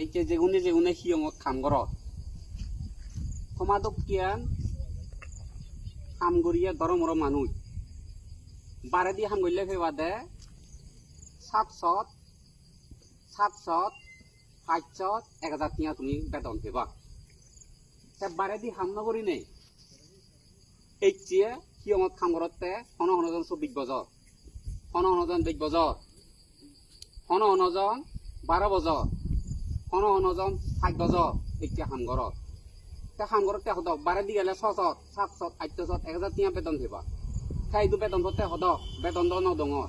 এতিয়া যেগুনে যেগুনে সিয়ঙত কাম কৰত সমাজক কিয়ান কাম কৰিয়ে দৰ মৰম মানুহ। বাৰে দি কাম ফেবা দে। সাতশত সাতশত, পাঁচশত এক হাজার টিয়া তুমি বেতন পেবা তে বাৰে দি কাম নকৰি নেই। এতিয়া সিয়ঙত কাম কৰতে হন হনজন চৌবিশ বছৰ। হন হনজন বিশ বছৰ। হন হনজন বাৰ বছৰ। হন হনজন সাত বছৰ এতিয়া কাম ঘৰত। তে কাম ঘৰত তে সদক বাৰে দি গেলে ছশত সাতশত আঠশত এক হাজাৰ টিয়া বেতন দিবা সেইটো বেতন তে সদক বেতন দ নডঙৰ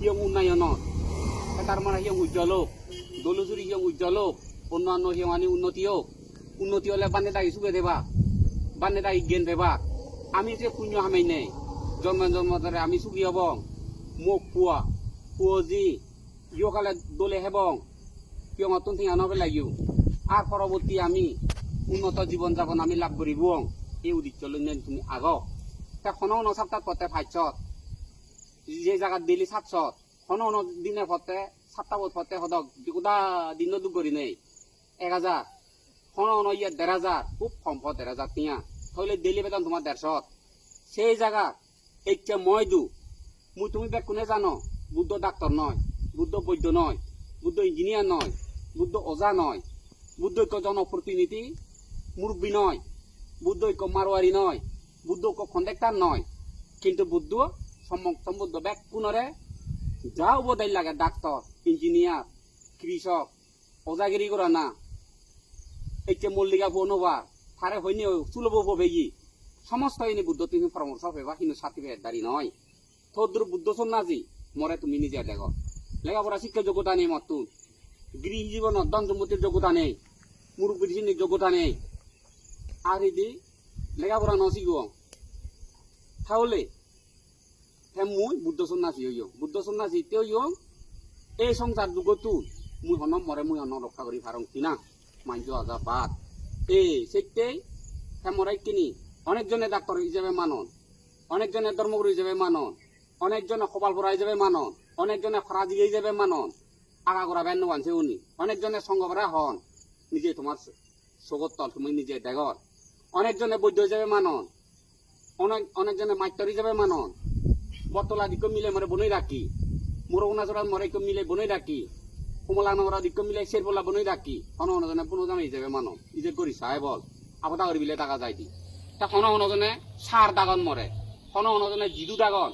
সিয়ং উন্নয়নত। তাৰ মানে সিয়ং উজ্জ্বলোক দলুচুৰি সিয়ং উজ্জ্বলোক অন্যান্য সিয়ঙানি উন্নতি হোক উন্নতি হলে বানে দাগি চুকে দেবা। বানে দাগি জ্ঞান দেবা। আমি যে পুণ্য হামাই নেই জন্ম জন্ম ধরে আমি সুখী হব। মোক পুয়া পুয়জি ইয়কালে দলে হেবং। কিয় নতুন থিং আনবে লাগিব আর পরবর্তী আমি উন্নত জীবন যাপন আমি লাভ করিব এই লৈ নেন তুমি আগক। তা খন ন সপ্তাহ পথে ফাইছত। যে জায়গাত দিলি সাতশত খন ন দিনে ফতে সাতটা বছর ফতে সদক গোটা দিন দুখ করি নেই। এক হাজার খন ন ইয়ে দেড় হাজার খুব কম ফত দেড় হাজার টিয়া। তাহলে ডেলি বেতন তোমার দেড়শত সেই জায়গা এতিয়া মই দু। মুই তুমি বেগ কোনে জানো? বুদ্ধ ডাক্তার নয়, বুদ্ধ বৈদ্য নয়, বুদ্ধ ইঞ্জিনিয়ার নয়। বুদ্ধ ওজা নয়, বুদ্ধ ঐক্য জনপ্রতিনিধি মুরব্বী নয়, বুদ্ধ ঐক্য মারোয়ারি নয়, বুদ্ধ ঐক্য কন্ডাক্টার নয়। কিন্তু বুদ্ধ সম্বুদ্ধ বেগ কোনরে যা উবদাই লাগে ডাক্তার, ইঞ্জিনিয়ার, কৃষক ওজাগিরি করা না। এতিয়া মল্লিকা বনবা তারে হইনি চুলব ববেগি সমস্ত এনে বুদ্ধ, তুমি পরামর্শ পেবা কিন্তু সাথী দাঁড়ি নয়। থদ্র বুদ্ধ সন্ন্যাসী মরে তুমি নিজে দেখো। লেখাপড়া শিক্ষা যোগ্যতা নেই মতুন গৃহ জীবনত দন সম্পত্তির যোগ্যতা নেই। মুরব্বী শ্রেণির যোগ্যতা নেই। আর এদি লেখাপড়া নশিগ তাহলে হ্যাঁ মুই বুদ্ধ সন্ন্যাসী হইও। বুদ্ধ সন্ন্যাসী তেও এই সংসার যুগতো মুই হন মরে মুই হন রক্ষা করি ফারং কিনা। মাইজ আজা বাদ। এ সেটাই হ্যাঁ মরাই কিনি। অনেকজনে ডাক্তার হিসেবে মানন। অনেকজনে ধর্মগুরু হিসেবে মানন। অনেকজনে কপাল পড়া হিসেবে মানন। অনেকজনে ফরাজি হিসেবে মানন। আগা করা বেন আনছে উনি। অনেকজনে সঙ্গ করা হন। নিজে তোমার সগত তল তুমি নিজে দেখর অনেকজনে বৈদ্য হিসেবে মানন। অনেক, অনেকজনে মাইতর হিসেবে মানন। বতলা দিক মিলে মরে বনই রাখি। মুরগুনাচরা মরে মিলে বনই রাখি। কমলা নগরা দিক মিলে শের বলা বনই রাখি। হন অনজনে পুনজামে হিসেবে মানো ইজে করি সাহেব বল। আবদা করি বিলে টাকা যাই দি। তা হন অনজনে সার দাগন মরে হন অনজনে জিদু দাগন।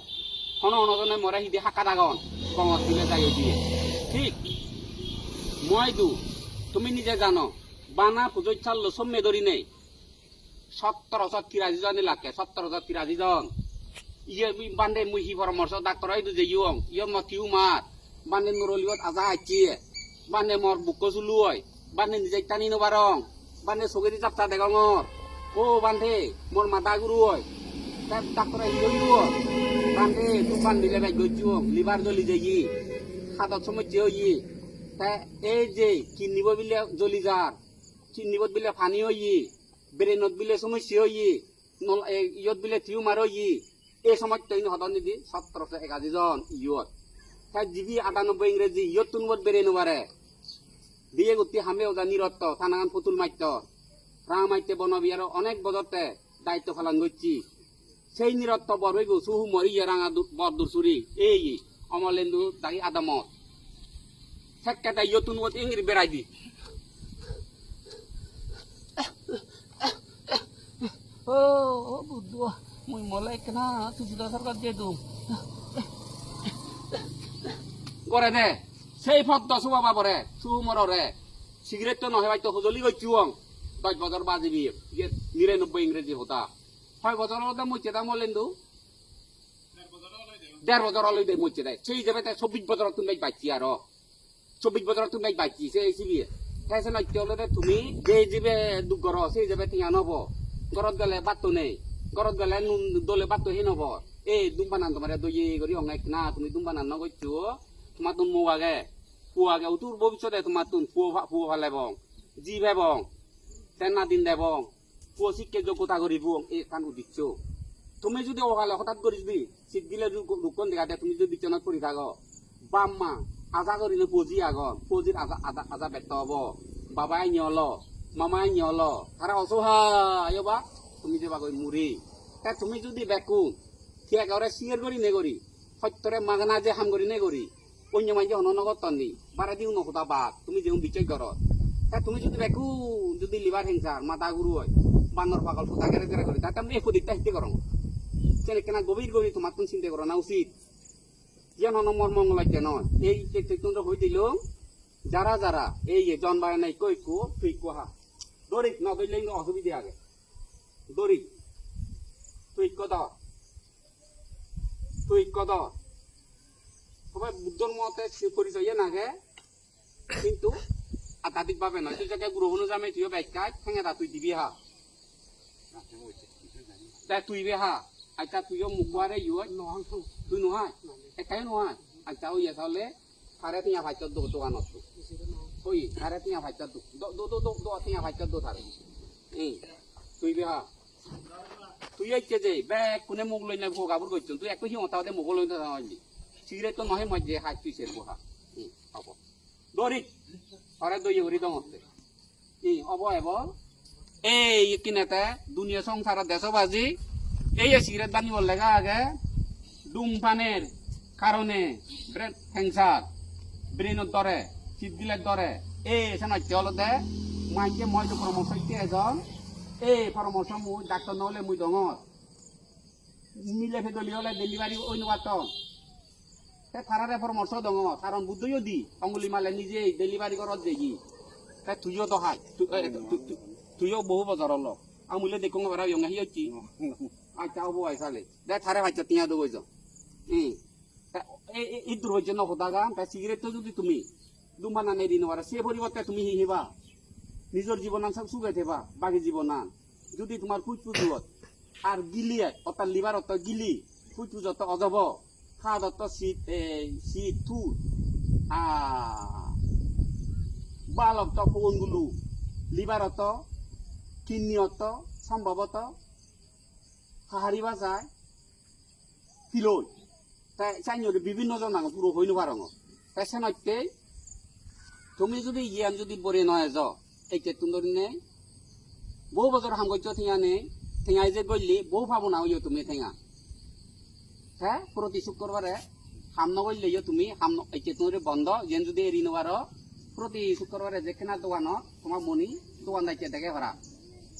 হন অনজনে মরে হিদি হাকা দাগন। কমত দিলে যাই দিয়ে ঠিক। মই দু, তুমি নিজে জানো, বানা পুজোর চাললো সম্মে ধরি নেই। সত্তর হাজার তিরাশি জন লাগে সত্তর হাজার তিরাশি জন। ইয়ে বান্ধে মুই হি পরামর্শ ডাক্তার হয়তো যে ইয়ং, ইয় মতিও মাত বান্ধে নুরলিবত আজা হাইছি বান্ধে মর বুকো চুলু হয়। বান্ধে নিজে টানি নবারং বান্ধে চকুদি চাপটা দেগঙর ও বান্ধে মোর মাথা গুরু হয়। ডাক্তার বান্ধে তু বান্ধিলে বাই গইছো লিভার জ্বলি যাই হাতত সমস্যা হই তা এই যে কিনিব বিলে জ্বলি যার কিনিবত বিলে ফানি হই ব্রেনত বিলে সমস্যা হই ইয়ত বিলে টিউমার হই এই সময় তৈন হদন নিদি সতেরোশো একাশি জন ইয়ত। তাই জিবি আটানব্বই ইংরেজি ইয়ত তুনবত বেড়ে নোবারে দিয়ে গতি হামে ওজা নিরত্ত থানাগান পুতুল মাত্য রাম মাইতে বনবিয়ার অনেক বদরতে দায়িত্ব পালন করছি সেই নিরত্ত বর হইব সুহু মরি রাঙা বর দুসুরি এই অমলেন্দু দাগি আদামত সেক্কাটা ইয়ত তুনবত ইংরি বেড়াই দি ও ও বুদ্ধ মুই মলাই কেনা তুই সরকার দিয়ে দু করে দে সেই ফত দশ বাবা বরে সুমরে সিগারেট তো নহয় তো হুজলি গইছু দশ বছর বাজিবি নিরানব্বই ইংরেজি হতা ছয় বছর হতে মুচে দাম মলেন্দু দেড় বছর হলে দে মুচে দেয়। সেই যাবে তাই চব্বিশ বছর তুমি বাইছি আর। চব্বিশ বছর তুমি বাইছি সেই সিবি তাই নৃত্য হলে তুমি যে যাবে দুঃখ গর সেই যাবে টিয়া নব ঘৰত গেলে বাটটো নেই ঘৰত গেলে নুন দলে বাটটো সেই নব। এই দুম্বানান তোমার দই করি অঙ্গাই না, তুমি দুম্বানান নগৈছো তোমার তুন মোক আগে। পুয়া আগে তোর ভবিষ্যতে তোমার তুন পুয়া পুয়া ভালে বং। জি ভেবং তেনা দিন দেবং পুয়া শিক্ষে যোগ্যতা করিব এই কান উদিচ্ছ তুমি যদি অকালে হঠাৎ করিবি শীত দিলে রুকন দেখাতে তুমি যদি বিচনাত পড়ি থাক। বাম্মা আজা করিলে পুজি আগন পুজির আজা আজা আজা ব্যর্থ হব। বাবাই নিয়ল, মামাই নিয়ল। তারা অসহায় বা, তুমি যে বাগৈ মুড়ি তা তুমি যদি বেকুন ঠিক একেবারে সিয়ের করি নে করি সত্যরে মাগনা যে হাম করি নে করি অন্য মাইজে অননগত তন্দি বারে দিও নকতা বাঘ, তুমি যেও বিচার কর তা তুমি যদি বেকু, যদি লিভার হিংসার মাথা গুরু হয় বান্দর পাগল, ফুটা গেরে গেরে করি তাতে আমি একো দিকটা হিতে করো সেনে কেনা গভীর গভীর তোমার তুমি চিন্তা করো না উচিত। যেন নম্বর মঙ্গল নয়। এই চৈতন্য হই দিল যারা যারা এই জন্মায় নাই কই কো তুই কোহা দরিক ন দইলে অসুবিধা আগে। দরিক তুই কদ তুই কদ সবাই বুদ্ধর মতে পরিচয় নাগে কিন্তু আধ্যাত্মিক ভাবে নয়। তুই যাকে গ্রহণ জামে তুইও ব্যাখ্যা ঠেঙে তুই দিবি হা। তুই বে হা। আচ্ছা তুইও মুখবারে ইউ তুই নহয় একাই নহয় আচ্ছা ওই তাহলে তারে তিয়া ভাইচার দো দোকান আছে ওই তারে তিয়া ভাইচার দো দো দো দো দো দো তিয়া ভাইচার দো তারে এই তুই বে হা তুই আইছে যে বে কোনে মুখ লই না ভো গাবুর কইছন তুই একটু হিমতা দে মুখ লই না হইলি সিগারেট তো নহে মজে হাত তুই সে বহা হুম হব দরি আরে দই হরি দম হতে এই অব এব এই কিনেতে দুনিয়া সংসারের দেশবাজি এই সিগারেট বানিব লেগা আগে, ধূমপানের কারণে ব্রেন ক্যান্সার ব্রেনের দরে কিডনির দরে এই সেনাইতে হলো দে মাইকে মই তো পরামর্শ দিতে এজন। এই পরামর্শ মুই, ডাক্তার নহলে মুই দঙ মিলে ফেদলি হলে ডেলিভারি নবাত তে থারারে পরামর্শ দঙ কারণ বুদ্ধইও দি অঙ্গুলি মালে নিজেই ডেলিভারি করত দেখি। তে তুইও তো হাই তুইও বহু বছর হলো আমুলে দেখুন এবার ইয়ং হচ্ছি আচ্ছা দে সিগারেট যদি তুমি নিজের জীবনান সব বাকি জীবনান যদি তোমার ফুটফুজুত আর গিলিয়ে অর্থাৎ লিভার অত গিলি ফুটফুজত অজব খাদ অত শীত শীত থু বাল অত পবনগুলো লিভার অত কিডনি অত সম্ভবত হাহারিবা যায় কিলোই তাই চাইনি বিভিন্ন জন আঙ পুরো হইনো পারঙ তাই সেনতে তুমি যদি ইয়ান যদি বরে নয় য এইকে তুমি নে বহু বছর হাম গইছ থিয়া নে থিয়াই যে গইলি বহু পাবো না হইও তুমি থিয়া হ্যাঁ প্রতি শুক্রবারে হাম নগইলে ইয়ে তুমি হাম এইকে তুমি বন্ধ, যেন যদি এরি নবার প্রতি শুক্রবারে যেখানে দোকান তোমার মনি দোকান দায়িত্ব দেখে ভরা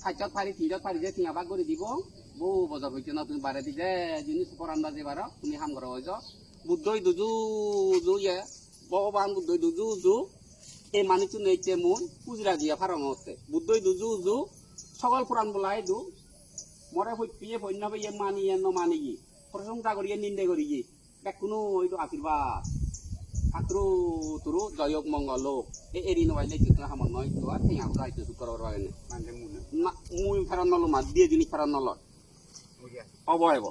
সাইজত পারি তিনজত পারি যে বাগ করে দিব বহু হইছে না তুমি বারে দিছে জিনিস পরান বাজে বার তুমি হাম হইছ বুদ্ধই দুজু জু ইয়ে। ভগবান বুদ্ধই দুজু জু। এই মানুষ নেইছে মুন পুজরা দিয়া ফারং হতে বুদ্ধই দুজু জু। সকল পুরাণ বলাই দু। মরে পিয়ে বন্য ইয়ে মানি ন মানি গি প্রশংসা করিয়ে নিন্দে করি গি দেখ কোনো এইটো আশীর্বাদ আত্রু তুরু জয়ক মঙ্গল এ এরি নবাইলে চিত্র হামন নয় তো আর ঠেঙা ফুলা হইতে শুক্র বারে মুই ফেরন নলো মা দিয়ে জিনিস ফেরন নলয়। অবয়ব